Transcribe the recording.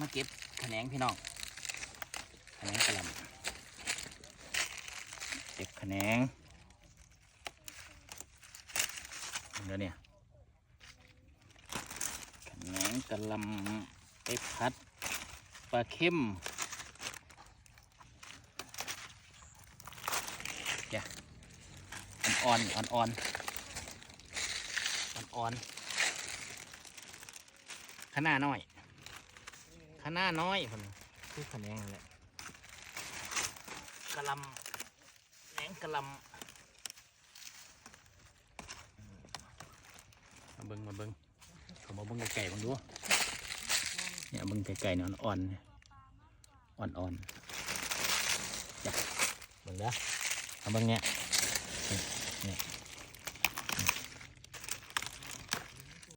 มาเก็บแขนงพี่น้องแขนงกระลำเก็บแขนงเดี๋ยวเนี่ยแขนงกระลำไปพัดปลาเข้มอย่าอ่อนอ่อนอ่อนอ่อนอ่อนๆขนาดน้อย ขนาดน้อยคนคือแขนงนั่นแหละกระหลำแหนงกระหลำมาเบิ้งมาเบิ้งเขามาเบิ้งไก่ๆบังดูเนี่ยมึงไก่ๆเนี่ยอ่อนๆเนี่ยอ่อนๆจ้ะมึงเด้อเอาเบิ่งเนี่ยนี่เนี่ย